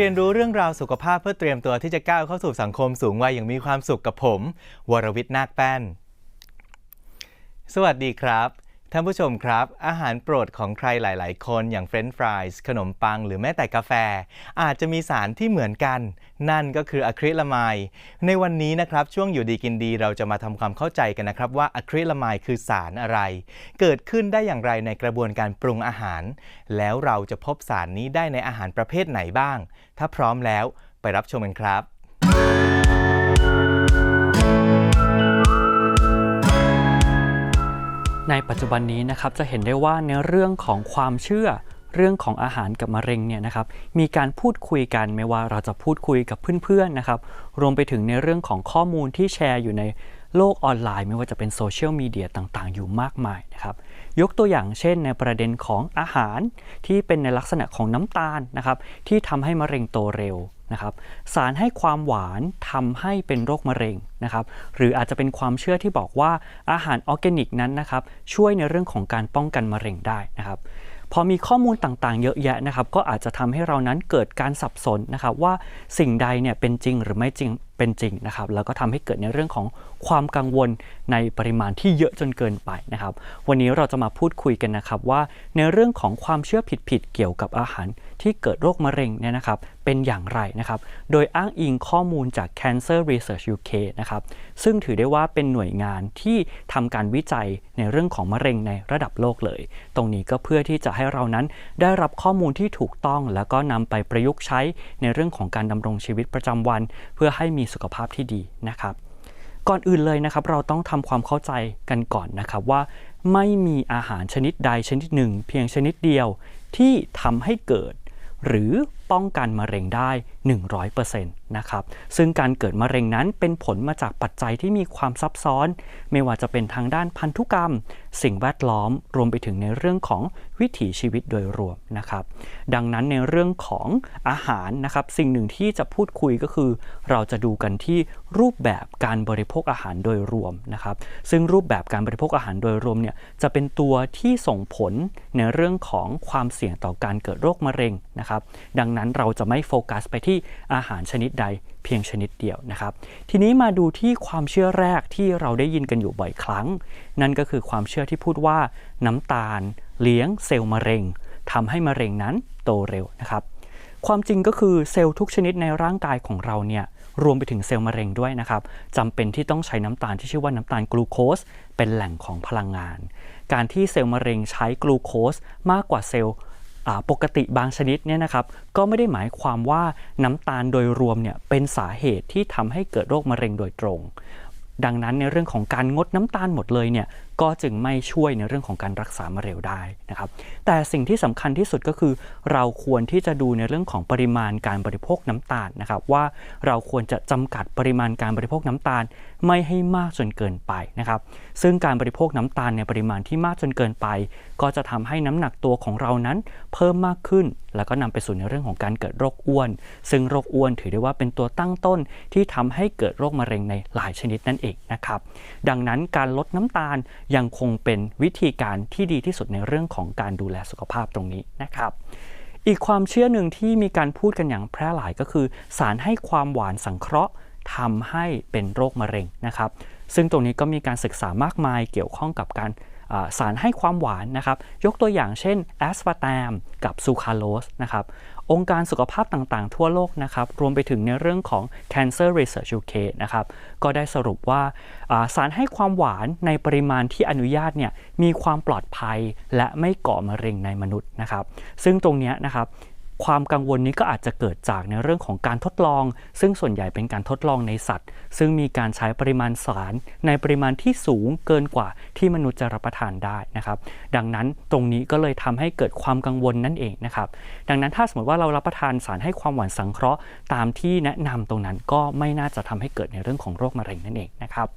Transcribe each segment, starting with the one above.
เรียนรู้เรื่องราวสุขภาพเพื่อเตรียมตัวที่จะก้าวเข้าสู่สังคมสูงวัยอย่างมีความสุขกับผม วรวิทย์นาคแป้น สวัสดีครับ ท่านผู้ชมครับ อาหารโปรดของใครหลาย ๆ คนอย่างเฟรนช์ฟรายส์ขนมปังหรือแม้แต่กาแฟ อาจจะมีสารที่เหมือนกัน นั่นก็คืออะคริลามายในวันนี้นะครับ ช่วงอยู่ดีกินดีเราจะมาทำความเข้าใจกันนะครับว่าอะคริลามายคือสารอะไร เกิดขึ้นได้อย่างไรในกระบวนการปรุงอาหาร แล้วเราจะพบสารนี้ได้ในอาหารประเภทไหนบ้าง ถ้าพร้อมแล้วไปรับชมกันครับ ในปัจจุบันนี้นะครับจะเห็นได้ว่าในเรื่องของความเชื่อเรื่องของอาหารกับมะเร็งเนี่ยนะครับมีการพูดคุยกันไม่ว่าเราจะพูดคุยกับเพื่อนๆนะครับรวมไปถึงในเรื่องของข้อมูลที่แชร์อยู่ในโลกออนไลน์ ไม่ว่าจะเป็นโซเชียลมีเดียต่างๆ อยู่มากมายนะครับยกตัวอย่างเช่นในประเด็นของอาหารที่เป็นในลักษณะของน้ำตาลนะครับที่ทำให้มะเร็งโตเร็ว นะครับสารให้ความหวานทำให้เป็นโรคมะเร็งนะครับหรืออาจจะเป็นความเชื่อที่บอกว่าอาหารออร์แกนิกนั้นนะครับช่วยในเรื่องของการป้องกันมะเร็งได้นะครับพอมีข้อมูลต่างๆ เยอะแยะนะครับก็อาจจะทำให้เรานั้นเกิดการสับสนนะครับว่าสิ่งใดเนี่ยเป็นจริงหรือไม่จริง เป็นจริงนะครับแล้วก็ทำให้เกิดในเรื่องของความกังวลในปริมาณที่เยอะจนเกินไปนะครับ วันนี้เราจะมาพูดคุยกันนะครับว่าในเรื่องของความเชื่อผิดๆเกี่ยวกับอาหารที่เกิดโรคมะเร็งเนี่ยนะครับเป็นอย่างไรนะครับ โดยอ้างอิงข้อมูลจาก Cancer Research UK นะครับซึ่งถือได้ว่าเป็นหน่วยงานที่ทำการวิจัยในเรื่องของมะเร็งในระดับโลกเลย ตรงนี้ก็เพื่อที่จะให้เรานั้นได้รับข้อมูลที่ถูกต้อง แล้วก็นำไปประยุกต์ใช้ในเรื่องของการดำรงชีวิตประจำวัน เพื่อให้มีสุขภาพที่ดีนะครับ ก่อนอื่นเลยนะครับ เราต้องทำความเข้าใจกันก่อนนะครับว่า ไม่มีอาหารชนิดใดชนิดหนึ่ง เพียงชนิดเดียวที่ทำให้เกิด หรือ ป้องกันมะเร็งได้ 100%นะครับ ซึ่งการเกิดมะเร็งนั้นเป็นผลมาจากปัจจัยที่มีความซับซ้อน ไม่ว่าจะเป็นทางด้านพันธุกรรม สิ่งแวดล้อม รวมไปถึงในเรื่องของวิถีชีวิตโดยรวมนะครับ ดังนั้นในเรื่องของอาหารนะครับ สิ่งหนึ่งที่จะพูดคุยก็คือ เราจะดูกันที่รูปแบบการบริโภคอาหารโดยรวมนะครับ ซึ่งรูปแบบการบริโภคอาหารโดยรวมเนี่ยจะเป็นตัวที่ส่งผลในเรื่องของความเสี่ยงต่อการเกิดโรคมะเร็งนะครับ ดังนั้นเราจะไม่โฟกัสไปที่อาหารชนิดใดเพียงชนิดเดียวนะครับ ทีนี้มาดูที่ความเชื่อแรกที่เราได้ยินกันอยู่บ่อยครั้ง นั่นก็คือความเชื่อที่พูดว่าน้ำตาล เลี้ยงเซลล์มะเร็งทำให้มะเร็งนั้นโตเร็วนะครับ ความจริงก็คือเซลล์ทุกชนิดในร่างกายของเราเนี่ยรวมไปถึงเซลล์มะเร็งด้วยนะครับจำเป็นที่ต้องใช้น้ำตาลที่ชื่อว่าน้ำตาลกลูโคสเป็นแหล่งของพลังงาน การที่เซลล์มะเร็งใช้กลูโคสมากกว่าเซลล์ ปกติบางชนิดเนี่ยนะครับก็ไม่ได้หมายความว่าน้ำตาลโดยรวมเนี่ยเป็นสาเหตุที่ทำให้เกิดโรคมะเร็งโดยตรง ดังนั้นในเรื่องของการงดน้ำตาลหมดเลยเนี่ยก็จึงไม่ช่วยในเรื่องของการรักษามะเร็งได้นะครับแต่สิ่งที่สำคัญที่สุดก็คือ เราควรที่จะดูในเรื่องของปริมาณการบริโภคน้ำตาลนะครับว่าเราควรจะจำกัดปริมาณการบริโภคน้ำตาลไม่ให้มากจนเกินไปนะครับซึ่งการบริโภคน้ำตาลในปริมาณที่มากจนเกินไป ก็จะทำให้น้ำหนักตัวของเรานั้นเพิ่มมากขึ้น แล้วก็นำไปสู่ในเรื่องของการเกิดโรคอ้วน ซึ่งโรคอ้วนถือได้ว่าเป็นตัวตั้งต้นที่ทำให้เกิดโรคมะเร็งในหลายชนิดนั่นเองนะครับ ดังนั้นการลดน้ำตาลยังคงเป็นวิธีการที่ดีที่สุดในเรื่องของการดูแลสุขภาพตรงนี้นะครับ อีกความเชื่อหนึ่งที่มีการพูดกันอย่างแพร่หลายก็คือ สารให้ความหวานสังเคราะห์ทำให้เป็นโรคมะเร็งนะครับ ซึ่งตรงนี้ก็มีการศึกษามากมายเกี่ยวข้องกับการ สารให้ความหวานนะครับ ยกตัวอย่างเช่นแอสปาตามกับซูคราโลสนะครับองค์การสุขภาพต่างๆ ทั่วโลกนะครับ รวมไปถึงในเรื่องของ Cancer Research UK นะครับ ก็ได้สรุปว่าสารให้ความหวานในปริมาณที่อนุญาตเนี่ยมีความปลอดภัยและไม่ก่อมะเร็งในมนุษย์นะครับ ซึ่งตรงนี้นะครับ ความกังวลนี้ก็อาจจะเกิดจากในเรื่องของการทดลอง ซึ่งส่วนใหญ่เป็นการทดลองในสัตว์ ซึ่งมีการใช้ปริมาณสาร ในปริมาณที่สูงเกินกว่าที่มนุษย์จะรับประทานได้นะครับ ดังนั้นตรงนี้ก็เลยทำให้เกิดความกังวลนั่นเองนะครับดังนั้นถ้าสมมติว่าเรารับประทานสารให้ความหวานสังเคราะห์ตามที่แนะนำตรงนั้นก็ไม่น่าจะทำให้เกิดในเรื่องของโรคมะเร็งนั่นเองนะครับ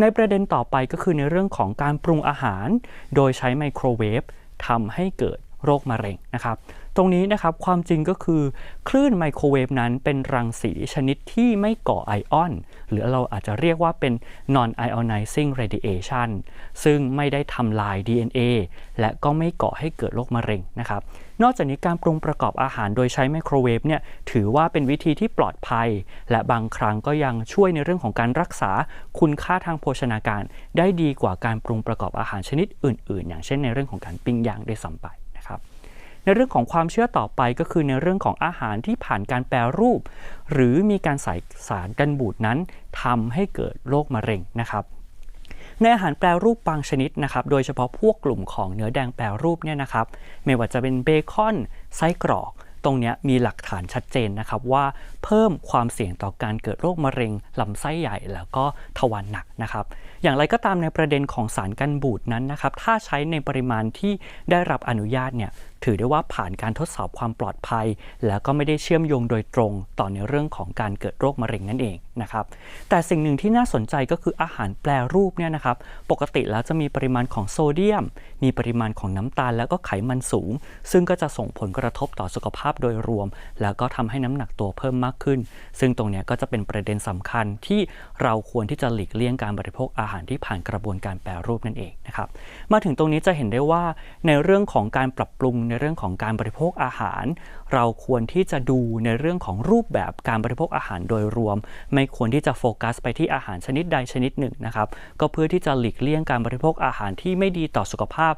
ในประเด็นต่อไปก็คือในเรื่องของการปรุงอาหาร โดยใช้ไมโครเวฟทำให้เกิดโรคมะเร็งนะครับ ตรงนี้นะครับความจริงก็คือ คลื่นไมโครเวฟนั้นเป็นรังสีชนิดที่ไม่ก่อไอออน หรือเราอาจจะเรียกว่าเป็น non ionizing radiation ซึ่งไม่ได้ทำลาย DNA และก็ไม่ก่อให้เกิดโรคมะเร็งนะครับนอกจากนี้การปรุงประกอบอาหารโดยใช้ไมโครเวฟเนี่ยถือว่าเป็นวิธีที่ปลอดภัย และบางครั้งก็ยังช่วยในเรื่องของการรักษาคุณค่าทางโภชนาการ ได้ดีกว่าการปรุงประกอบอาหารชนิดอื่น ๆ อย่างเช่นในเรื่องของการปิ้งย่างด้วยซ้ำไป ในเรื่องของความเชื่อต่อไปก็คือในเรื่องของอาหารที่ผ่านการแปรรูป หรือมีการใส่สารกันบูดนั้นทำให้เกิดโรคมะเร็งนะครับในอาหารแปรรูปบางชนิดนะครับ โดยเฉพาะพวกกลุ่มของเนื้อแดงแปรรูปเนี่ยนะครับ ไม่ว่าจะเป็นเบคอนไส้กรอก ตรงนี้มีหลักฐานชัดเจนนะครับว่าเพิ่มความเสี่ยงต่อการเกิดโรคมะเร็งลำไส้ใหญ่แล้วก็ทวารหนักนะครับ อย่างไรก็ตามในประเด็นของสารกันบูดนั้นนะครับ ถ้าใช้ในปริมาณที่ได้รับอนุญาตเนี่ยถือได้ว่าผ่านการทดสอบความปลอดภัย แล้วก็ไม่ได้เชื่อมโยงโดยตรงต่อในเรื่องของการเกิดโรคมะเร็งนั่นเองนะครับแต่สิ่งหนึ่งที่น่าสนใจก็คืออาหารแปรรูปเนี่ยนะครับปกติแล้วจะมีปริมาณของโซเดียม มีปริมาณของน้ำตาล แล้วก็ไขมันสูง ซึ่งก็จะส่งผลกระทบต่อสุขภาพโดยรวม แล้วก็ทำให้น้ำหนักตัวเพิ่มมากขึ้น ซึ่งตรงนี้ก็จะเป็นประเด็นสำคัญที่เราควรที่จะหลีกเลี่ยงการบริโภคอาหารที่ผ่านกระบวนการแปรรูปนั่นเองนะครับมาถึงตรงนี้จะเห็นได้ว่าในเรื่องของการปรับปรุงในเรื่องของการบริโภคอาหาร เราควรที่จะดูในเรื่องของรูปแบบการบริโภคอาหารโดยรวม ไม่ควรที่จะโฟกัสไปที่อาหารชนิดใดชนิดหนึ่งนะครับก็เพื่อที่จะหลีกเลี่ยงการบริโภคอาหารที่ไม่ดีต่อสุขภาพ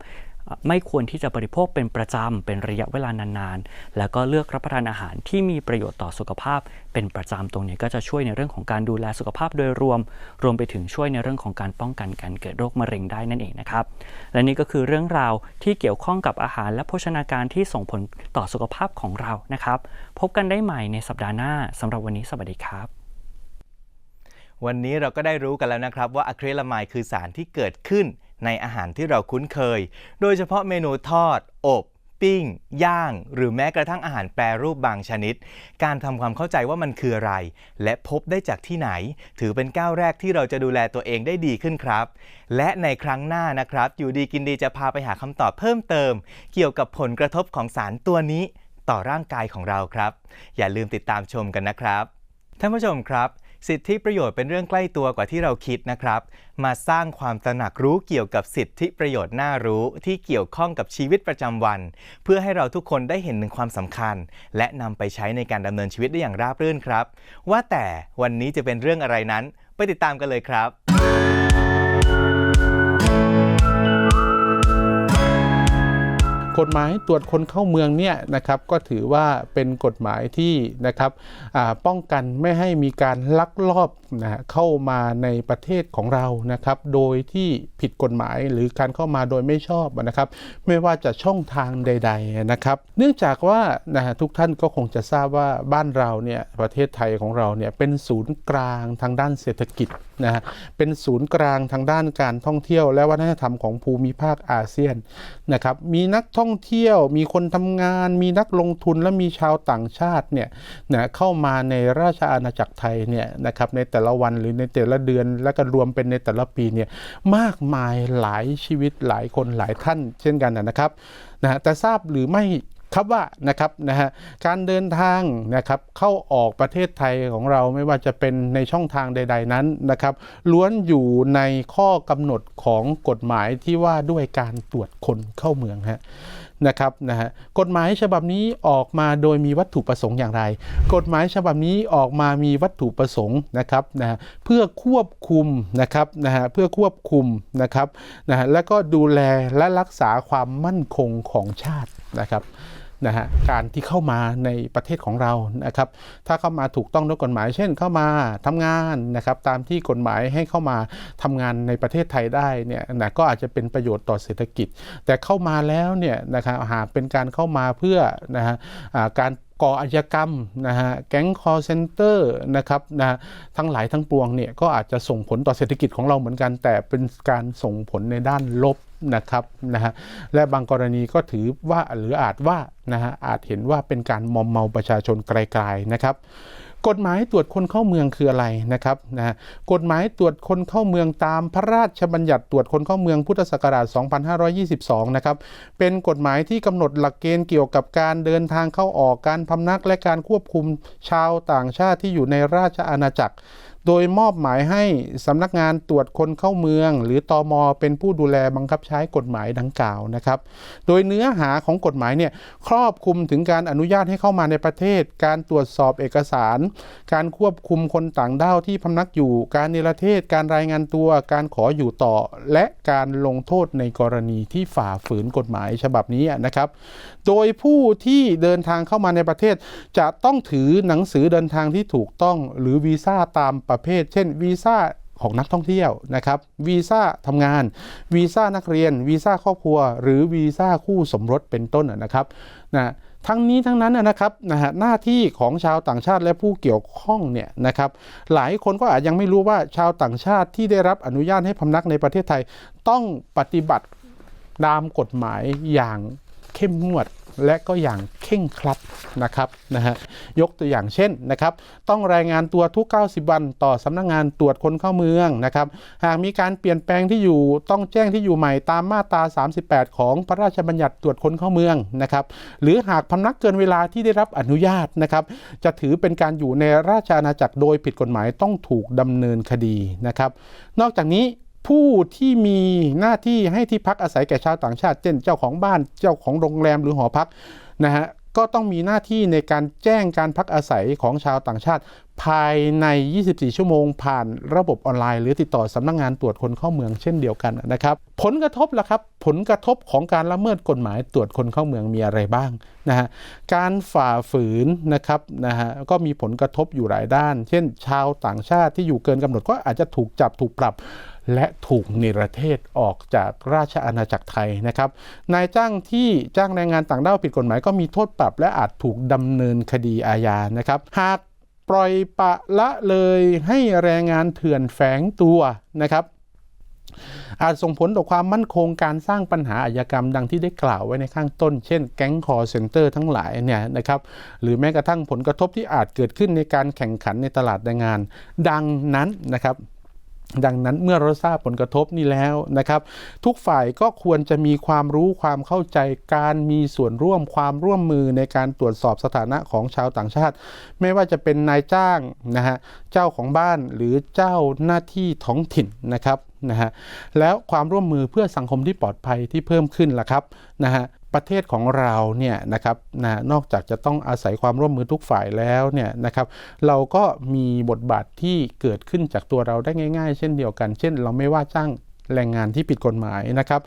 ไม่ควรที่จะบริโภคเป็นประจำเป็นระยะเวลานานๆ แล้วก็เลือกรับประทานอาหารที่มีประโยชน์ต่อสุขภาพ เป็นประจำตรงนี้ก็จะช่วยในเรื่องของการดูแลสุขภาพโดยรวม รวมไปถึงช่วยในเรื่องของการป้องกันการเกิดโรคมะเร็งได้นั่นเองนะครับ และนี่ก็คือเรื่องราวที่เกี่ยวข้องกับอาหารและโภชนาการที่ส่งผลต่อสุขภาพของเรานะครับ พบกันได้ใหม่ในสัปดาห์หน้าสำหรับวันนี้สวัสดีครับวันนี้เราก็ได้รู้กันแล้วนะครับว่าอะคริลามายคือสารที่เกิดขึ้น ในอาหารที่เราคุ้นเคย โดยเฉพาะเมนูทอด อบปิ้ง ย่าง หรือแม้กระทั่งอาหารแปรรูปบางชนิด การทำความเข้าใจว่ามันคืออะไร และพบได้จากที่ไหน ถือเป็นก้าวแรกที่เราจะดูแลตัวเองได้ดีขึ้นครับ และในครั้งหน้านะครับ อยู่ดีกินดีจะพาไปหาคำตอบเพิ่มเติม เกี่ยวกับผลกระทบของสารตัวนี้ ต่อร่างกายของเราครับ อย่าลืมติดตามชมกันนะครับท่านผู้ชมครับ สิทธิประโยชน์เป็นเรื่องใกล้ตัวกว่าที่เราคิดนะครับ มาสร้างความตระหนักรู้เกี่ยวกับสิทธิประโยชน์น่ารู้ที่เกี่ยวข้องกับชีวิตประจำวัน เพื่อให้เราทุกคนได้เห็นถึงความสำคัญ และนำไปใช้ในการดำเนินชีวิตได้อย่างราบรื่นครับ ว่าแต่วันนี้จะเป็นเรื่องอะไรนั้น ไปติดตามกันเลยครับ กฎหมายตรวจคนเข้าเมืองเนี่ยนะครับก็ถือว่าเป็นกฎหมายที่นะครับป้องกันไม่ให้มีการลักลอบนะเข้ามาในประเทศของเรานะครับโดยที่ผิดกฎหมายหรือการเข้ามาโดยไม่ชอบนะครับไม่ว่าจะช่องทางใด ๆนะครับ เนื่องจากว่านะทุกท่านก็คงจะทราบว่าบ้านเราเนี่ยประเทศไทยของเราเนี่ยเป็นศูนย์กลางทางด้านเศรษฐกิจ นะฮะเป็นศูนย์กลางทางด้านการท่องเที่ยว และวัฒนธรรมของภูมิภาคอาเซียนนะครับมีนักท่องเที่ยว มีคนทำงาน มีนักลงทุนและมีชาวต่างชาติเนี่ยนะเข้ามาในราชอาณาจักรไทยเนี่ยนะครับในแต่ละวันหรือในแต่ละเดือนและก็รวมเป็นในแต่ละปีเนี่ยมากมายหลายชีวิตหลายคนหลายท่าน เช่นกันนะครับนะฮะแต่ทราบหรือไม่ ครับว่านะครับนะฮะการเดินทางนะครับเข้าออกประเทศไทยของเราไม่ว่าจะเป็นในช่องทางใด ๆนั้นนะครับ ล้วนอยู่ในข้อกำหนดของกฎหมายที่ว่าด้วยการตรวจคนเข้าเมืองฮะนะครับนะฮะกฎหมายฉบับนี้ออกมาโดยมีวัตถุประสงค์อย่างไร กฎหมายฉบับนี้ออกมามีวัตถุประสงค์นะครับนะฮะเพื่อควบคุมนะครับนะฮะเพื่อควบคุมนะครับนะฮะและก็ดูแลและรักษาความมั่นคงของชาตินะครับ นะฮะการที่เข้ามาในประเทศของเรานะครับถ้าเข้ามาถูกต้องด้วยกฎหมาย เช่นเข้ามาทำงานนะครับตามที่กฎหมายให้เข้ามาทำงานในประเทศไทยได้เนี่ยนะก็อาจจะเป็นประโยชน์ต่อเศรษฐกิจ แต่เข้ามาแล้วเนี่ยนะครับหากเป็นการเข้ามาเพื่อนะฮะการ ก่ออาชญากรรมนะฮะแก๊งคอร์เซนเตอร์นะครับนะทั้งหลายทั้งปวงเนี่ยก็อาจจะส่งผลต่อเศรษฐกิจของเราเหมือนกัน แต่เป็นการส่งผลในด้านลบนะครับนะฮะและบางกรณีก็ถือว่าหรืออาจว่านะฮะอาจเห็นว่าเป็นการมอมเมาประชาชนไกลๆนะครับ กฎหมายตรวจคนเข้าเมืองคืออะไรนะครับนะกฎหมายตรวจคนเข้าเมืองตามพระราชบัญญัติตรวจคนเข้าเมืองพุทธศักราช 2522 นะครับ เป็นกฎหมายที่กำหนดหลักเกณฑ์เกี่ยวกับการเดินทางเข้าออกการพำนักและการควบคุมชาวต่างชาติที่อยู่ในราชอาณาจักร โดยมอบหมายให้สำนักงานตรวจคนเข้าเมือง หรือตอมเป็นผู้ดูแลบังคับใช้กฎหมายดังกล่าวนะครับ โดยเนื้อหาของกฎหมายเนี่ยครอบคลุมถึงการอนุญาตให้เข้ามาในประเทศ การตรวจสอบเอกสาร การควบคุมคนต่างด้าวที่พำนักอยู่ การเนรเทศ การรายงานตัว การขออยู่ต่อ และการลงโทษในกรณีที่ฝ่าฝืนกฎหมายฉบับนี้นะครับ โดยผู้ที่เดินทางเข้ามาในประเทศ จะต้องถือหนังสือเดินทางที่ถูกต้องหรือวีซ่าตามประเภท เช่นวีซ่าของนักท่องเที่ยวนะครับวีซ่าทำงานวีซ่านักเรียนวีซ่าครอบครัว หรือวีซ่าคู่สมรสเป็นต้นนะครับนะทั้งนี้ทั้งนั้นนะนะครับนะฮะหน้าที่ของชาวต่างชาติและผู้เกี่ยวข้องเนี่ยนะครับหลายคนก็อาจยังไม่รู้ว่าชาวต่างชาติที่ได้รับอนุญาตให้พำนักในประเทศไทย ต้องปฏิบัติตามกฎหมายอย่างเข้มงวด และก็อย่างเข่งครัดนะครับนะฮะยกตัวอย่างเช่นนะครับ ต้องรายงานตัวทุก 90 วันต่อสำนักงานตรวจคนเข้าเมืองนะครับ หากมีการเปลี่ยนแปลงที่อยู่ต้องแจ้งที่อยู่ใหม่ตามมาตรา 38 ของพระราชบัญญัติตรวจคนเข้าเมืองนะครับ หรือหากพำนักเกินเวลาที่ได้รับอนุญาตนะครับ จะถือเป็นการอยู่ในราชอาณาจักรโดยผิดกฎหมายต้องถูกดำเนินคดีนะครับ นอกจากนี้ ผู้ที่มีหน้าที่ให้ที่พักอาศัยแก่ชาวต่างชาติ เช่นเจ้าของบ้านเจ้าของโรงแรมหรือหอพักนะฮะก็ต้องมีหน้าที่ในการแจ้งการพักอาศัยของชาวต่างชาติ ภายใน 24 ชั่วโมง ผ่านระบบออนไลน์ หรือติดต่อสำนักงานตรวจคนเข้าเมืองเช่นเดียวกันนะครับ ผลกระทบล่ะครับ ผลกระทบของการละเมิดกฎหมายตรวจคนเข้าเมืองมีอะไรบ้างนะฮะ การฝ่าฝืนนะครับนะฮะก็มีผลกระทบอยู่หลายด้าน เช่น ชาวต่างชาติที่อยู่เกินกำหนดก็อาจจะถูกจับถูกปรับและถูกเนรเทศออกจากราชอาณาจักรไทยนะครับ นายจ้างที่จ้างแรงงานต่างด้าวผิดกฎหมายก็มีโทษปรับและอาจถูกดำเนินคดีอาญานะครับ หาก ปล่อยปละละเลยให้แรงงานเถื่อนแฝงตัวนะครับ อาจส่งผลต่อความมั่นคงการสร้างปัญหาอาชญากรรมดังที่ได้กล่าวไว้ในข้างต้น เช่นแก๊งคอร์เซนเตอร์ทั้งหลายเนี่ยนะครับหรือแม้กระทั่งผลกระทบที่อาจเกิดขึ้นในการแข่งขันในตลาดแรงงานดังนั้นนะครับ ดังนั้นเมื่อเราทราบผลกระทบนี้แล้วนะครับ ทุกฝ่ายก็ควรจะมีความรู้ความเข้าใจการมีส่วนร่วมความร่วมมือในการตรวจสอบสถานะของชาวต่างชาติ ไม่ว่าจะเป็นนายจ้างนะฮะเจ้าของบ้านหรือเจ้าหน้าที่ท้องถิ่นนะครับนะฮะแล้วความร่วมมือเพื่อสังคมที่ปลอดภัยที่เพิ่มขึ้นล่ะครับนะฮะ ประเทศของเราเนี่ยนะครับนะนอกจากจะต้องอาศัยความร่วมมือทุกฝ่ายแล้วเนี่ยนะครับ เราก็มีบทบาทที่เกิดขึ้นจากตัวเราได้ง่าย ๆ เช่นเดียวกัน เช่น เราไม่ว่าจ้างแรงงานที่ผิดกฎหมายนะครับ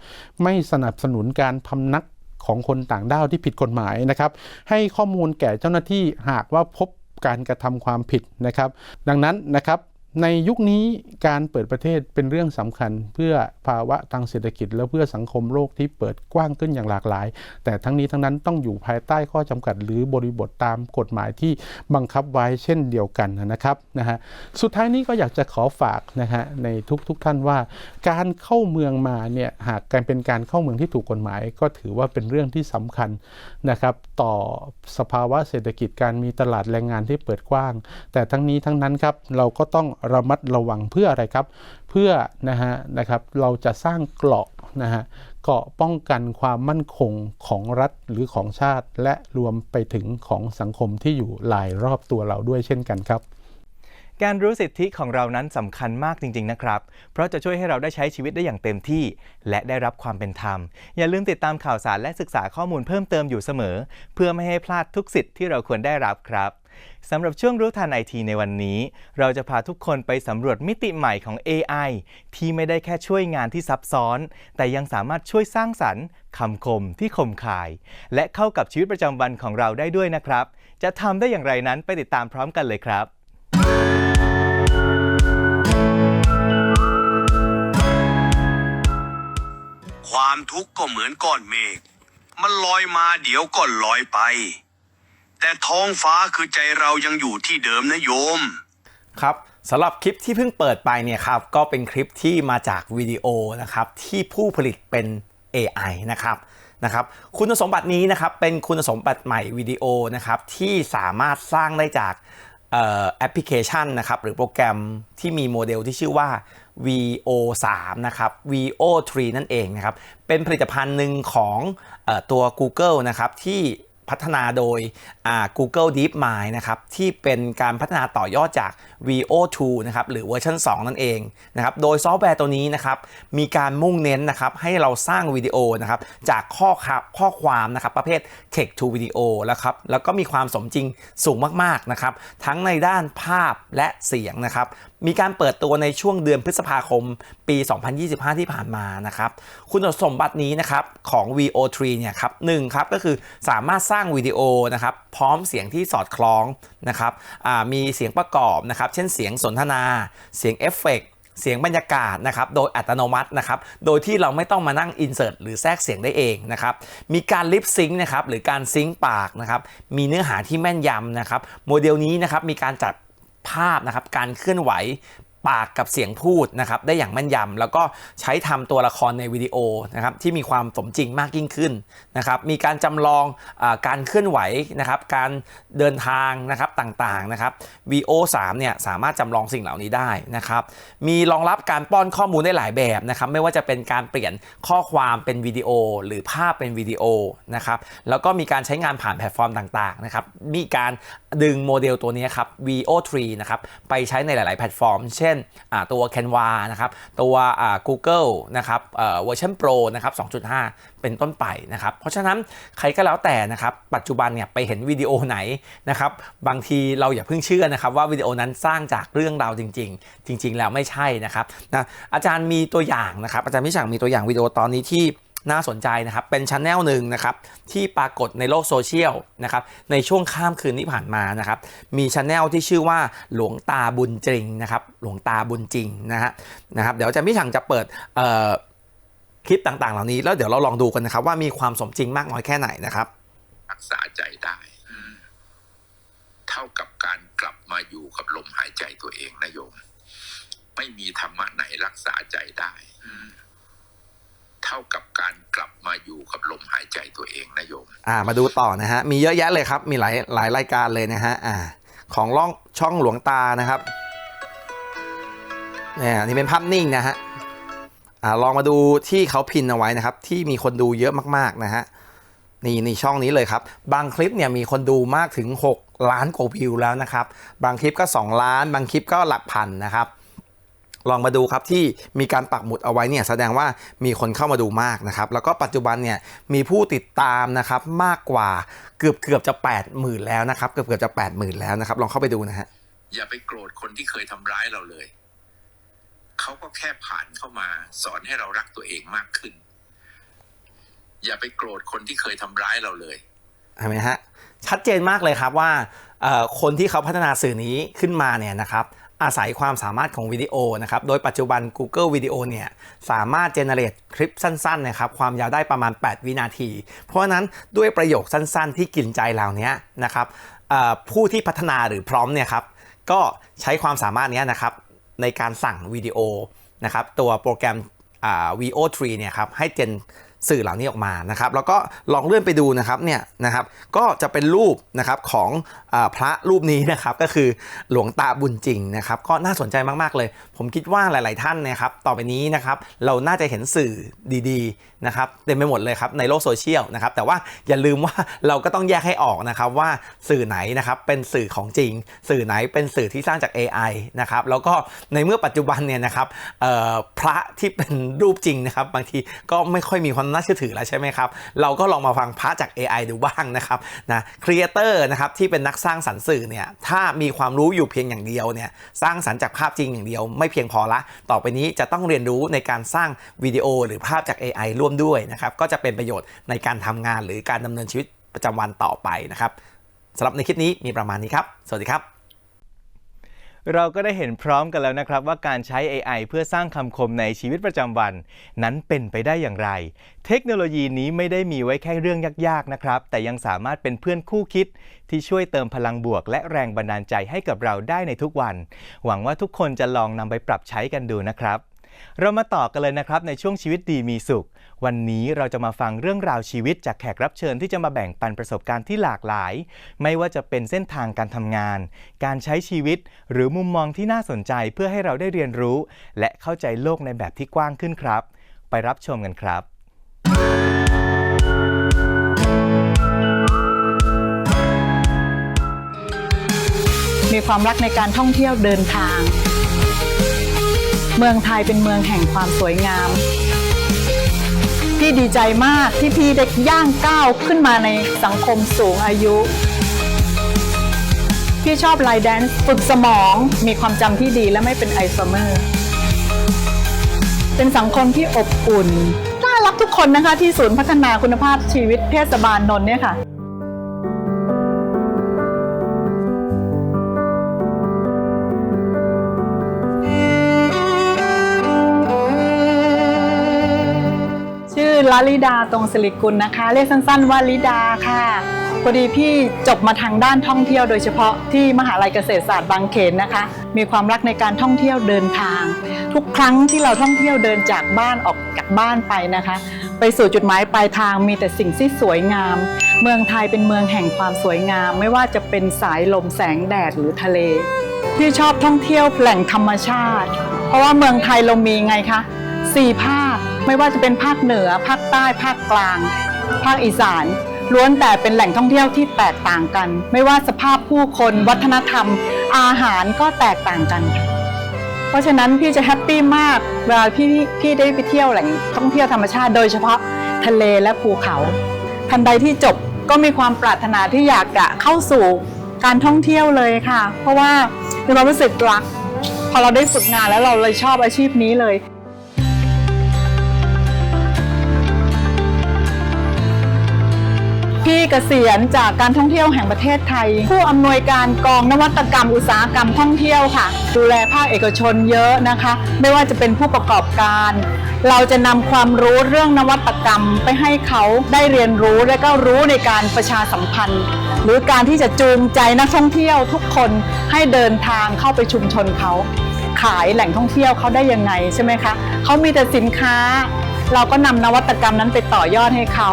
ไม่สนับสนุนการพำนักของคนต่างด้าวที่ผิดกฎหมายนะครับ ให้ข้อมูลแก่เจ้าหน้าที่หากว่าพบการกระทำความผิดนะครับ ดังนั้นนะครับ ในยุคนี้การเปิดประเทศเป็นเรื่องสำคัญ เพื่อภาวะทางเศรษฐกิจ และเพื่อสังคมโลกที่เปิดกว้างขึ้นอย่างหลากหลาย แต่ทั้งนี้ทั้งนั้นต้องอยู่ภายใต้ข้อจำกัด หรือบริบทตามกฎหมายที่บังคับไว้เช่นเดียวกันนะครับนะฮะสุดท้ายนี้ก็อยากจะขอฝากนะฮะในทุกๆทท่านว่า การเข้าเมืองมาเนี่ยหากการเป็นการเข้าเมืองที่ถูกกฎหมาย ก็ถือว่าเป็นเรื่องที่สำคัญนะครับต่อสภาวะเศรษฐกิจการมีตลาดแรงงานที่เปิดกว้าง แต่ทั้งนี้ทั้งนั้นครับเราก็ต้องระมัดระวังเพื่ออะไรครับ เพื่อนะฮะนะครับเราจะสร้างเกราะนะฮะเกราะป้องกันความมั่นคงของรัฐหรือของชาติ และรวมไปถึงของสังคมที่อยู่รายรอบตัวเราด้วยเช่นกันครับ การรู้สิทธิของเรานั้นสำคัญมากจริง ๆ นะครับ เพราะจะช่วยให้เราได้ใช้ชีวิตได้อย่างเต็มที่ และได้รับความเป็นธรรม อย่าลืมติดตามข่าวสารและศึกษาข้อมูลเพิ่มเติมอยู่เสมอ เพื่อไม่ให้พลาดทุกสิทธิ์ที่เราควรได้รับครับ สำหรับช่วงรู้ทันไอทีในวันนี้ เราจะพาทุกคนไปสำรวจมิติใหม่ของ AI ที่ไม่ได้แค่ช่วยงานที่ซับซ้อน แต่ยังสามารถช่วยสร้างสรรค์คำคมที่คมคาย และเข้ากับชีวิตประจำวันของเราได้ด้วยนะครับ จะทำได้อย่างไรนั้นไปติดตามพร้อมกันเลยครับความทุกข์ก็เหมือนก้อนเมฆ มันลอยมาเดี๋ยวก็ลอยไป แต่ท้องฟ้าคือใจเรายังอยู่ที่เดิมนะโยม ครับสำหรับคลิปที่เพิ่งเปิดไปเนี่ยครับ ก็เป็นคลิปที่มาจากวิดีโอนะครับ ที่ผู้ผลิตเป็น AI นะครับนะครับ คุณสมบัตินี้นะครับเป็นคุณสมบัติใหม่วิดีโอนะครับที่สามารถสร้างได้จากแอปพลิเคชันนะครับหรือโปรแกรมที่มีโมเดลที่ชื่อว่า VO3 นะครับ VO3 นั่นเองนะครับเป็นผลิตภัณฑ์หนึ่งของออตัว Google นะครับที่ พัฒนาโดย Google DeepMind นะครับที่เป็นการพัฒนาต่อยอดจาก VO2 นะครับหรือเวอร์ชัน2 นั่นเองนะครับโดยซอฟต์แวร์ตัวนี้นะครับมีการมุ่งเน้นนะครับให้เราสร้างวิดีโอนะครับจากข้อความข้อความนะครับประเภท text to video แล้วครับแล้วก็มีความสมจริงสูงมากๆนะครับทั้งในด้านภาพและเสียงนะครับมีการเปิดตัวในช่วงเดือนพฤษภาคมปี 2025 ที่ผ่านมานะครับคุณสมบัตินี้นะครับของ VO3 เนี่ยครับหนึ่งครับก็คือสามารถสร้างวิดีโอนะครับพร้อมเสียงที่สอดคล้องนะครับมีเสียงประกอบนะครับเช่นเสียงสนทนา เสียงเอฟเฟกต์เสียงบรรยากาศนะครับ โดยอัตโนมัตินะครับ โดยที่เราไม่ต้องมานั่งอินเสิร์ตหรือแทรกเสียงได้เองนะครับ มีการลิปซิงค์นะครับ หรือการซิงค์ปากนะครับ มีเนื้อหาที่แม่นยำนะครับ โมเดลนี้นะครับ มีการจัดภาพนะครับ การเคลื่อนไหว ปากกับเสียงพูดนะครับได้อย่างแม่นยำแล้วก็ใช้ทำตัวละครในวิดีโอนะครับที่มีความสมจริงมากยิ่งขึ้นนะครับมีการจำลองอการเคลื่อนไหวนะครับการเดินทางนะครับต่างๆนะครับ VO3 เนี่ยสามารถจำลองสิ่งเหล่านี้ได้นะครับมีรองรับการป้อนข้อมูลได้หลายแบบนะครับไม่ว่าจะเป็นการเปลี่ยนข้อความเป็นวิดีโอ หรือภาพเป็นวิดีโอนะครับแล้วก็มีการใช้งานผ่านแพลตฟอร์มต่างๆนะครับมีการดึงโมเดลตัวนี้ครับ VO3 นะครับไปใช้ในหลาย ๆ แพลตฟอร์ม เช่นอ่าตัว Canva นะครับตัว Google นะครับเวอร์ชัน Pro นะครับ2.5 เป็นต้นไปนะครับเพราะฉะนั้นใครก็แล้วแต่นะครับปัจจุบันเนี่ยไปเห็นวิดีโอไหนนะครับบางทีเราอย่าเพิ่งเชื่อนะครับว่าวิดีโอนั้นสร้างจากเรื่องราวจริง ๆ จริง ๆ แล้วไม่ใช่นะครับนะอาจารย์มีตัวอย่างนะครับอาจารย์พิชังมีตัวอย่างวิดีโอตอนนี้ที่ น่าสนใจนะครับ เป็นช anel หนึ่งนะครับที่ปรากฏในโลกโซเชียลนะครับในช่วงข้ามคืนที่ผ่านมานะครับ มีช anel ที่ชื่อว่าหลวงตาบุญจริงนะครับหลวงตาบุญจริงนะฮะนะครับเดี๋ยวจารย์พี่ฉังจะเปิดคลิปต่างๆ เหล่านี้แล้วเดี๋ยวเราลองดูกันนะครับ ว่ามีความสมจริงมากน้อยแค่ไหนนะครับรักษาใจได้เท่ากับการกลับมาอยู่กับลมหายใจตัวเองนะโยม ไม่มีธรรมะไหนรักษาใจได้ เท่ากับการกลับมาอยู่กับลมหายใจตัวเองนะโยม อ่า มาดูต่อนะฮะ มีเยอะแยะเลยครับ มีหลายหลายรายการเลยนะฮะ อ่า ของล่องช่องหลวงตานะครับเนี่ยนี่เป็นภาพนิ่งนะฮะ อ่า ลองมาดูที่เขาพินเอาไว้นะครับ ที่มีคนดูเยอะมากๆนะฮะ นี่นี่ช่องนี้เลยครับ บางคลิปเนี่ยมีคนดูมากถึง 6 ล้านกว่าวิวแล้วนะครับ บางคลิปก็ 2 ล้าน บางคลิปก็หลักพันนะครับ ลองมาดูครับที่มีการปักหมุดเอาไว้เนี่ยแสดงว่ามีคนเข้ามาดูมากนะครับ แล้วก็ปัจจุบันเนี่ยมีผู้ติดตามนะครับมากกว่าเกือบเกือบจะ8 0,000แล้วนะครับเกือบเกือบจะ8 0,000แล้วนะครับ ลองเข้าไปดูนะฮะอย่าไปโกรธคนที่เคยทำร้ายเราเลยเขาก็แค่ผ่านเข้ามา สอนให้เรารักตัวเองมากขึ้น อย่าไปโกรธคนที่เคยทำร้ายเราเลยเห็นไหมฮะชัดเจนมากเลยครับว่าเอ่อคนที่เขาพัฒนาสื่อนี้ขึ้นมาเนี่ยนะครับ อาศัยความสามารถของวิดีโอนะครับ โดยปัจจุบัน Google วิดีโอเนี่ยสามารถเจเนเรตคลิปสั้นๆนะครับความยาวได้ประมาณ 8 วินาที เพราะนั้นด้วยประโยคสั้นๆ ที่กินใจเหล่านี้นะครับผู้ที่พัฒนาหรือพร้อมเนี่ยครับก็ใช้ความสามารถนี้นะครับในการสั่งวิดีโอนะครับตัวโปรแกรม VO3 เนี่ยครับให้เจน สื่อเหล่านี้ออกมานะครับ แล้วก็ลองเลื่อนไปดูนะครับเนี่ยนะครับ ก็จะเป็นรูปนะครับของอพระรูปนี้นะครับ ก็คือหลวงตาบุญจริงนะครับ ก็น่าสนใจมากๆเลย ผมคิดว่าหลาย ๆท่านนะครับ ต่อไปนี้นะครับ เราน่าจะเห็นสื่อดีๆนะครับเต็มไปหมดเลยครับในโลกโซเชียลนะครับ แต่ว่าอย่าลืมว่าเราก็ต้องแยกให้ออกนะครับว่าสื่อไหนนะครับเป็นสื่อของจริง สื่อไหนเป็นสื่อที่สร้างจาก AI นะครับแล้วก็ในเมื่อปัจจุบันเนี่ยนะครับพระที่เป็นรูปจริงนะครับ บางทีก็ไม่ค่อยมีความน่าเชื่อถือแล้วใช่ไหมครับ เราก็ลองมาฟังพระจาก AI ดูบ้างนะครับนะครีเอเตอร์นะครับที่เป็นนักสร้างสรรค์สื่อเนี่ยถ้ามีความรู้อยู่เพียงอย่างเดียวเนี่ยสร้างสรรค์จากภาพจริงอย่างเดียว ไม่เพียงพอละ ต่อไปนี้จะต้องเรียนรู้ในการสร้างวิดีโอหรือภาพจาก AI ร่วมด้วยนะครับก็จะเป็นประโยชน์ในการทำงานหรือการดำเนินชีวิตประจำวันต่อไปนะครับสำหรับในคลิปนี้มีประมาณนี้ครับ สวัสดีครับ เราก็ได้เห็นพร้อมกันแล้วนะครับ ว่าการใช้ AI เพื่อสร้างคำคมในชีวิตประจำวัน นั้นเป็นไปได้อย่างไร เทคโนโลยีนี้ไม่ได้มีไว้แค่เรื่องยากๆนะครับ แต่ยังสามารถเป็นเพื่อนคู่คิด ที่ช่วยเติมพลังบวก และแรงบันดาลใจให้กับเราได้ในทุกวัน หวังว่าทุกคนจะลองนำไปปรับใช้กันดูนะครับ เรามาต่อกันเลยนะครับในช่วงชีวิตดีมีสุข วันนี้เราจะมาฟังเรื่องราวชีวิตจากแขกรับเชิญที่จะมาแบ่งปันประสบการณ์ที่หลากหลาย ไม่ว่าจะเป็นเส้นทางการทำงาน การใช้ชีวิต หรือมุมมองที่น่าสนใจเพื่อให้เราได้เรียนรู้ และเข้าใจโลกในแบบที่กว้างขึ้นครับ ไปรับชมกันครับมีความรักในการท่องเที่ยวเดินทาง เมืองไทยเป็นเมืองแห่งความสวยงาม พี่ดีใจมากที่พี่ได้ย่างก้าวขึ้นมาในสังคมสูงอายุ พี่ชอบไลน์แดนซ์ฝึกสมองมีความจำที่ดีและไม่เป็นไอซ์เมอร์ เป็นสังคมที่อบอุ่น น่ารักทุกคนนะคะที่ศูนย์พัฒนาคุณภาพชีวิตเทศบาลนนท์เนี่ยค่ะ ลลิดาตรงสิริกุลนะคะ เรียกสั้นๆว่าลิดาค่ะพอดีพี่จบมาทางด้านท่องเที่ยวโดยเฉพาะที่มหาลัยเกษตรศาสตร์บางเขนนะคะ มีความรักในการท่องเที่ยวเดินทาง ทุกครั้งที่เราท่องเที่ยวเดินจากบ้านออกจากบ้านไปนะคะ ไปสู่จุดหมายปลายทางมีแต่สิ่งที่สวยงาม เมืองไทยเป็นเมืองแห่งความสวยงาม ไม่ว่าจะเป็นสายลมแสงแดดหรือทะเลพี่ชอบท่องเที่ยวแหล่งธรรมชาติ เพราะว่าเมืองไทยเรามีไงคะสี่ภาค ไม่ว่าจะเป็นภาคเหนือ ภาคใต้ ภาคกลาง ภาคอีสาน ล้วนแต่เป็นแหล่งท่องเที่ยวที่แตกต่างกัน ไม่ว่าสภาพผู้คนวัฒนธรรม อาหารก็แตกต่างกัน เพราะฉะนั้นพี่จะแฮปปี้มากเวลาพี่พี่ได้ไปเที่ยวแหล่งท่องเที่ยวธรรมชาติ โดยเฉพาะทะเลและภูเขาทันใดที่จบก็มีความปรารถนาที่อยากจะเข้าสู่การท่องเที่ยวเลยค่ะ เพราะว่ามีความรู้สึกรัก พอเราได้ฝึกงานแล้วเราเลยชอบอาชีพนี้เลย พี่เกษียณจากการท่องเที่ยวแห่งประเทศไทย ผู้อำนวยการกองนวัตกรรมอุตสาหกรรมท่องเที่ยวค่ะ ดูแลภาคเอกชนเยอะนะคะ ไม่ว่าจะเป็นผู้ประกอบการ เราจะนำความรู้เรื่องนวัตกรรมไปให้เขาได้เรียนรู้และก็รู้ในการประชาสัมพันธ์ หรือการที่จะจูงใจนักท่องเที่ยวทุกคนให้เดินทางเข้าไปชุมชนเขา ขายแหล่งท่องเที่ยวเขาได้ยังไงใช่ไหมคะเขามีแต่สินค้า เราก็นำนวัตกรรมนั้นไปต่อยอดให้เขา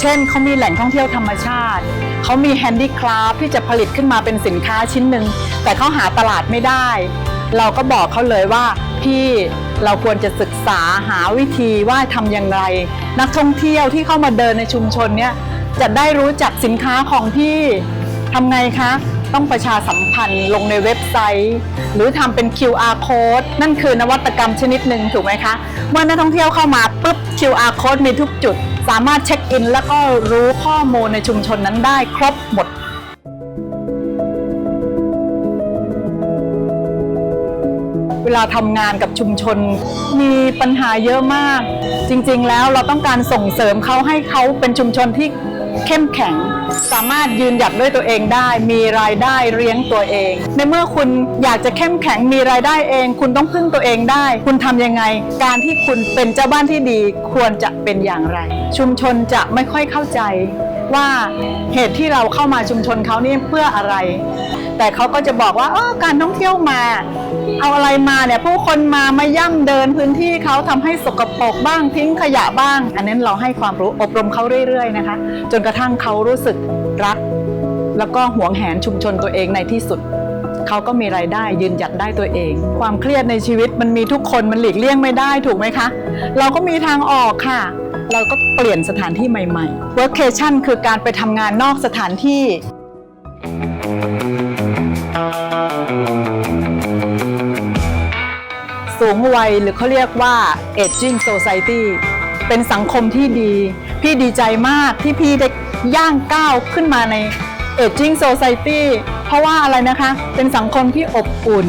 เช่นเขามีแหล่งท่องเที่ยวธรรมชาติ เขามีแฮนดี้คราฟที่จะผลิตขึ้นมาเป็นสินค้าชิ้นหนึ่ง แต่เขาหาตลาดไม่ได้ เราก็บอกเขาเลยว่าพี่เราควรจะศึกษาหาวิธีว่าทำอย่างไร นักท่องเที่ยวที่เข้ามาเดินในชุมชนเนี่ยจะได้รู้จักสินค้าของพี่ทำไงคะ ต้องประชาสัมพันธ์ลงในเว็บไซต์ หรือทำเป็น QR code นั่นคือนวัตกรรมชนิดหนึ่งถูกไหมคะ เมื่อนักท่องเที่ยวเข้ามาปุ๊บ QR code มีทุกจุด สามารถเช็คอิน แล้วก็รู้ข้อมูลในชุมชนนั้นได้ครบหมดเวลาทำงานกับชุมชนมีปัญหาเยอะมาก จริงๆแล้วเราต้องการส่งเสริมเขาให้เขาเป็นชุมชนที่ เข้มแข็ง สามารถยืนหยัดด้วยตัวเองได้ มีรายได้เลี้ยงตัวเอง ในเมื่อคุณอยากจะเข้มแข็งมีรายได้เอง คุณต้องพึ่งตัวเองได้ คุณทำยังไง การที่คุณเป็นเจ้าบ้านที่ดีควรจะเป็นอย่างไร ชุมชนจะไม่ค่อยเข้าใจว่าเหตุที่เราเข้ามาชุมชนเขานี่เพื่ออะไร แต่เขาก็จะบอกว่าเออการท่องเที่ยวมา เอาอะไรมาเนี่ยผู้คนมามาย่ำเดินพื้นที่เขาทำให้สกปรกบ้างทิ้งขยะบ้าง อันนั้นเราให้ความรู้อบรมเขาเรื่อยๆนะคะ จนกระทั่งเขารู้สึกรัก แล้วก็หวงแหนชุมชนตัวเองในที่สุดเขาก็มีรายได้ยืนหยัดได้ตัวเอง ความเครียดในชีวิตมันมีทุกคนมันหลีกเลี่ยงไม่ได้ถูกไหมคะ เราก็มีทางออกค่ะ เราก็เปลี่ยนสถานที่ใหม่ๆ workcation คือการไปทำงานนอกสถานที่ สูงวัยหรือเขาเรียกว่า aging society เป็นสังคมที่ดี พี่ดีใจมากที่พี่ได้ย่างก้าวขึ้นมาใน aging society เพราะว่าอะไรนะคะ เป็นสังคมที่อบอุ่น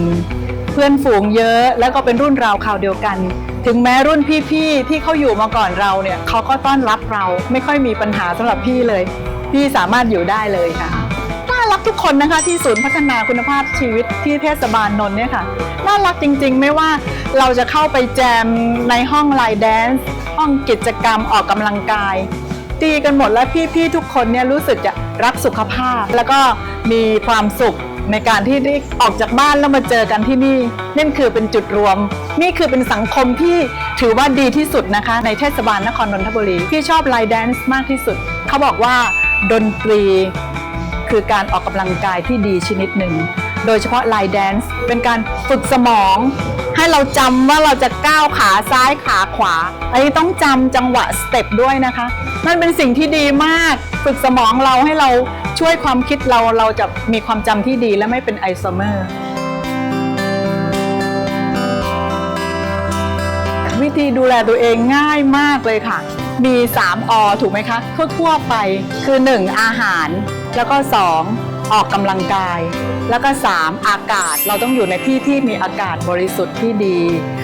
เพื่อนฝูงเยอะแล้วก็เป็นรุ่นราวคราวเดียวกัน ถึงแม้รุ่นพี่ๆที่เขาอยู่มาก่อนเราเนี่ยเขาก็ต้อนรับเราไม่ค่อยมีปัญหาสำหรับพี่เลย พี่สามารถอยู่ได้เลยค่ะ ทุกคนนะคะที่ศูนย์พัฒนาคุณภาพชีวิตที่เทศบาลนนท์เนี่ยค่ะน่ารักจริงๆ ไม่ว่าเราจะเข้าไปแจมในห้องไลน์แดนซ์ห้องกิจกรรมออกกำลังกายดีกันหมดแล้วพี่ๆทุกคนเนี่ยรู้สึกจะรักสุขภาพ แล้วก็มีความสุขในการที่ได้ออกจากบ้านแล้วมาเจอกันที่นี่นั่นคือเป็นจุดรวม นี่คือเป็นสังคมที่ถือว่าดีที่สุดนะคะ ในเทศบาลนครนนทบุรี พี่ชอบไลน์แดนซ์มากที่สุด เขาบอกว่าดนตรี คือการออกกำลังกายที่ดีชนิดหนึ่ง โดยเฉพาะไลน์แดนซ์เป็นการฝึกสมอง ให้เราจำว่าเราจะก้าวขาซ้ายขาขวา อันนี้ต้องจำจังหวะสเต็ปด้วยนะคะ นั่นเป็นสิ่งที่ดีมาก ฝึกสมองเราให้เราช่วยความคิดเราเราจะมีความจำที่ดีและไม่เป็นไอโซเมอร์วิธีดูแลตัวเองง่ายมากเลยค่ะ มี 3อถูกไหมคะ ทั่วๆไปคือ 1 อาหาร แล้วก็ 2 ออกกำลังกาย แล้วก็ 3 อากาศเราต้องอยู่ในที่ที่มีอากาศบริสุทธิ์ที่ดี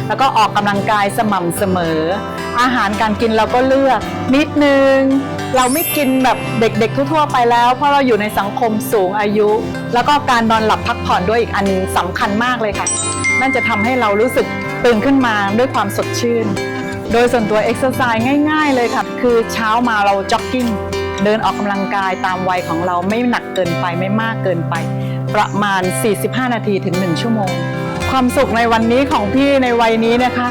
แล้วก็ออกกำลังกายสม่ำเสมอ อาหารการกินเราก็เลือกนิดนึง เราไม่กินแบบเด็กๆทั่วๆไปแล้ว เพราะเราอยู่ในสังคมสูงอายุ แล้วก็การนอนหลับพักผ่อนด้วยอีกอันสำคัญมากเลยค่ะ นั่นจะทำให้เรารู้สึกตื่นขึ้นมาด้วยความสดชื่น โดยส่วนตัวเอ็กซ์ไซส์ง่าย ๆ เลยค่ะ คือเช้ามาเราจ็อกกิ้ง เดินออกกำลังกายตามวัยของเราไม่หนักเกินไปไม่มากเกินไป ประมาณ 45 นาทีถึง 1 ชั่วโมง ความสุขในวันนี้ของพี่ในวัยนี้นะคะ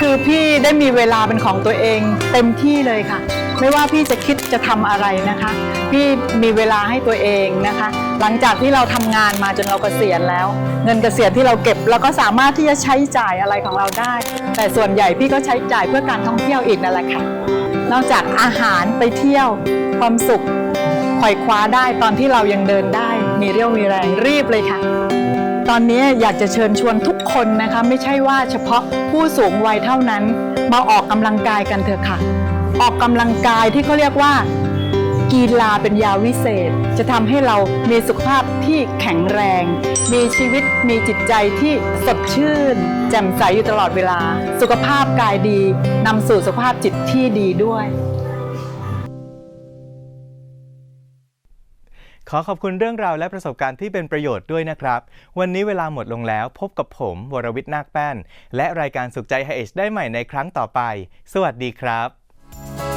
คือพี่ได้มีเวลาเป็นของตัวเองเต็มที่เลยค่ะ ไม่ว่าพี่จะคิดจะทำอะไรนะคะ พี่มีเวลาให้ตัวเองนะคะ หลังจากที่เราทำงานมาจนเราเกษียณแล้ว เงินเกษียณที่เราเก็บเราก็สามารถที่จะใช้จ่ายอะไรของเราได้ แต่ส่วนใหญ่พี่ก็ใช้จ่ายเพื่อการท่องเที่ยวอีกนั่นแหละค่ะ นอกจากอาหารไปเที่ยวความสุขไขว่คว้าได้ตอนที่เรายังเดินได้ มีเรี่ยวมีแรงรีบเลยค่ะ ตอนนี้อยากจะเชิญชวนทุกคนนะคะ ไม่ใช่ว่าเฉพาะผู้สูงวัยเท่านั้น มาออกกำลังกายกันเถอะค่ะ ออกกำลังกายที่เขาเรียกว่า กีฬาเป็นยาวิเศษ จะทำให้เรามีสุขภาพที่แข็งแรง มีชีวิตมีจิตใจที่สดชื่น แจ่มใสอยู่ตลอดเวลา สุขภาพกายดีนำสู่สุขภาพจิตที่ดีด้วย ขอขอบคุณเรื่องราวและประสบการณ์ที่เป็นประโยชน์ด้วยนะครับ วันนี้เวลาหมดลงแล้วพบกับผม วรวิทย์นาคแป้น และรายการสุขใจไฮเอชได้ใหม่ในครั้งต่อไป สวัสดีครับ